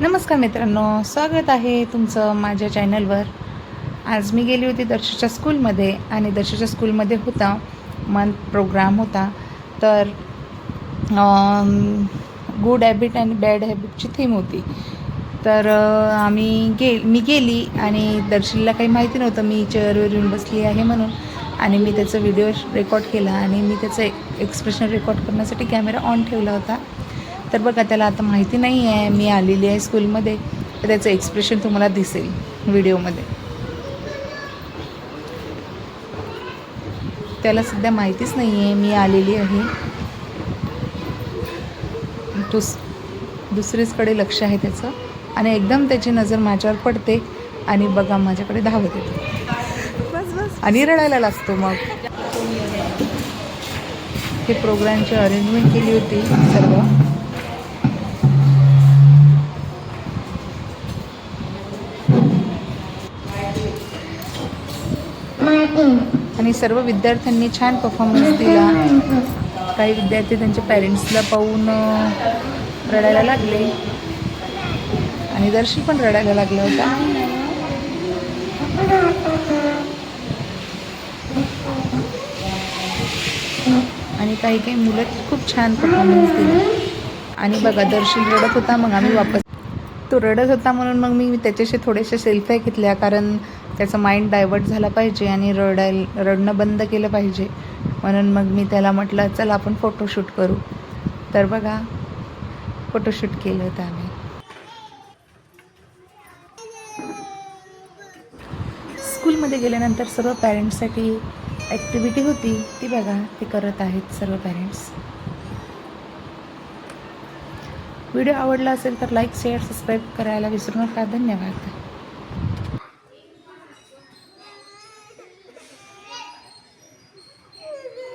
नमस्कार मित्रांनो स्वागत आहे तुमचं माझ्या चॅनलवर. आज मी गेली होती दर्शच्या स्कूलमध्ये आणि दर्शच्या स्कूलमध्ये होता मंथ प्रोग्राम होता. तर गुड हॅबिट आणि बॅड हॅबिटची थीम होती. तर आम्ही गे मी गेली आणि दर्शनीला काही माहिती नव्हतं. मी चेअरवर येऊन बसली आहे म्हणून आणि मी त्याचा व्हिडिओ रेकॉर्ड केला आणि मी त्याचं एक्सप्रेशन रेकॉर्ड करण्यासाठी कॅमेरा ऑन ठेवला होता. तर बघा त्याला आता माहिती नाही आहे मी आलेली आहे स्कूलमध्ये. तर त्याचं एक्सप्रेशन तुम्हाला दिसेल व्हिडिओमध्ये. त्याला सध्या माहितीच नाही आहे मी आलेली आहे. दुस दुसरीचकडे लक्ष आहे त्याचं. आणि एकदम त्याची नजर माझ्यावर पडते आणि बघा माझ्याकडे धावत येतो. आणि रडायला लागतो मग. हे प्रोग्रामची अरेंजमेंट केली होती सर्व. आणि सर्व विद्यार्थ्यांनी छान परफॉर्मन्स दिला. काही विद्यार्थी त्यांच्या पॅरेंट्सला पाहून रडायला लागले. आणि दर्शन पण रडायला लागला होता. आणि काही काही मुलं खूप छान परफॉर्मन्स दिले. आणि बघा दर्शन रडत होता मग आम्ही वापस तो रडत होता म्हणून मग मी त्याच्याशी थोड्याशा सेल्फ्या घेतल्या कारण त्याचं माइंड डायवर्ट झाला पाहिजे आणि रडाय रडणं बंद केलं पाहिजे. म्हणून मग मी त्याला म्हटलं चल आपण फोटोशूट करू. तर बघा फोटोशूट केलं होतं आम्ही. स्कूलमध्ये गेल्यानंतर सर्व पॅरेंट्ससाठी ॲक्टिव्हिटी होती. ती बघा ती करत आहेत सर्व पॅरेंट्स व्हिडिओ आवडला असेल तर लाईक शेअर सबस्क्राईब करायला विसरू नका. धन्यवाद.